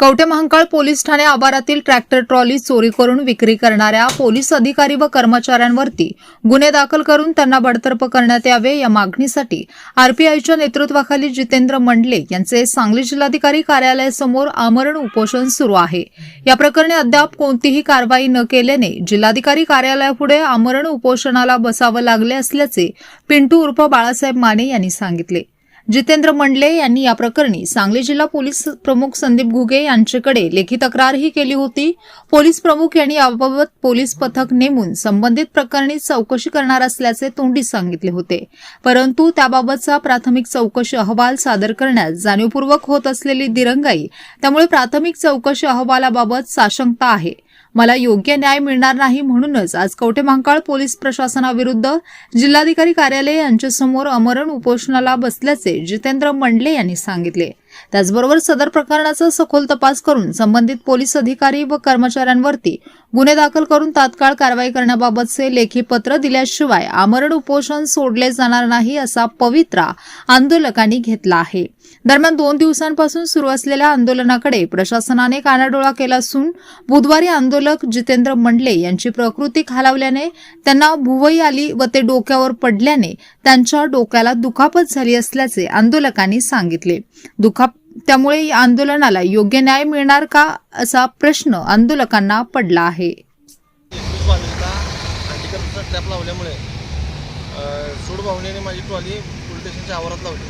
Kavathemahankal police ठाणे आवारातील tractor trolley चोरी करून विक्री करणाऱ्या पोलीस अधिकारी व कर्मचाऱ्यांवरती गुन्हे दाखल करून त्यांना बडतर्फ करण्यात यावे या मागणीसाठी आरपीआयच्या नेतृत्वाखाली जितेंद्र मंडले यांचे सांगली जिल्हाधिकारी कार्यालयासमोर आमरण उपोषण सुरू आहे. या प्रकरणी अद्याप कोणतीही कारवाई न केल्याने जिल्हाधिकारी कार्यालयापुढे आमरण उपोषणाला बसावं लागले असल्याचे पिंटू उर्फ बाळासाहेब माने यांनी सांगितले. जितेंद्र मंडले यांनी या प्रकरणी सांगली जिल्हा पोलीस प्रमुख संदीप घुगे यांच्याकडे लेखी तक्रारही केली होती. पोलीस प्रमुख यांनी याबाबत पोलीस पथक नेमून संबंधित प्रकरणी चौकशी करणार असल्याचे तोंडी सांगितले होते. परंतु त्याबाबतचा प्राथमिक चौकशी अहवाल सादर करण्यास जाणीवपूर्वक होत असलेली दिरंगाई त्यामुळे प्राथमिक चौकशी अहवालाबाबत साशंकता आहे. मला योग्य न्याय मिळणार नाही म्हणूनच आज कवठेमहांकाळ पोलीस प्रशासनाविरुद्ध जिल्हाधिकारी कार्यालय यांच्यासमोर अमरण उपोषणाला बसल्याचे जितेंद्र मंडले यांनी सांगितले. त्याचबरोबर सदर प्रकरणाचा सखोल तपास करून संबंधित पोलीस अधिकारी व कर्मचाऱ्यांवरती गुन्हे दाखल करून तात्काळ कारवाई करण्याबाबतचे लेखी पत्र दिल्याशिवाय आमरण उपोषण सोडले जाणार नाही असा पवित्रा आंदोलकांनी घेतला आहे. दरम्यान दोन दिवसांपासून सुरू असलेल्या आंदोलनाकडे प्रशासनाने कानाडोळा केला असून बुधवारी आंदोलक जितेंद्र मंडले यांची प्रकृती खालावल्याने त्यांना भुवई आली व ते डोक्यावर पडल्याने त्यांच्या डोक्याला दुखापत झाली असल्याचे आंदोलकांनी सांगितले. दुखाप त्यामुळे या आंदोलनाला योग्य न्याय मिळणार का असा प्रश्न आंदोलकांना पडला आहे. स्वामींना लावल्यामुळे सूड भावनेने माझी ट्रॉली पोलीस स्टेशनच्या आवारात लावली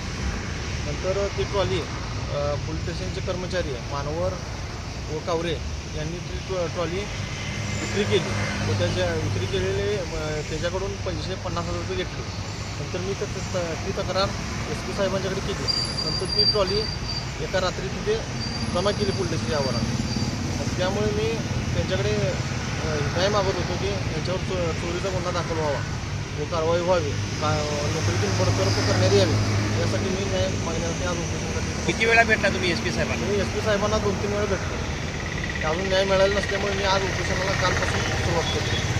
नंतर ती ट्रॉली पोलीस स्टेशनचे कर्मचारी मानवर व कावरे यांनी ती ट्रॉ- ट्रॉली विक्री केली व त्याच्या विक्री केलेले त्याच्याकडून पैसे पन्नास हजार रुपये घेतले नंतर मी ती तक्रार एस पी साहेबांच्याकडे केली. नंतर ती ट्रॉली एका रात्री तिथे जमा केली पोलीस स्टेशनच्या आवारात त्यामुळे मी त्यांच्याकडे न्याय मागत होतो की यांच्यावर चो चोरीचा गुन्हा दाखल व्हावा. व कारवाई व्हावी. का नोकरीतून बडतर्फ करण्यात यावी. यासाठी मी न्याय मागण्यासाठी आज उपोषणासाठी किती वेळा भेटला तुम्ही एस पी साहेबांना? मी एस पी साहेबांना दोन तीन वेळा भेटलो. अजून न्याय मिळाला नसल्यामुळे मी आज उपोषणाला कालपासून सुरुवात करतो.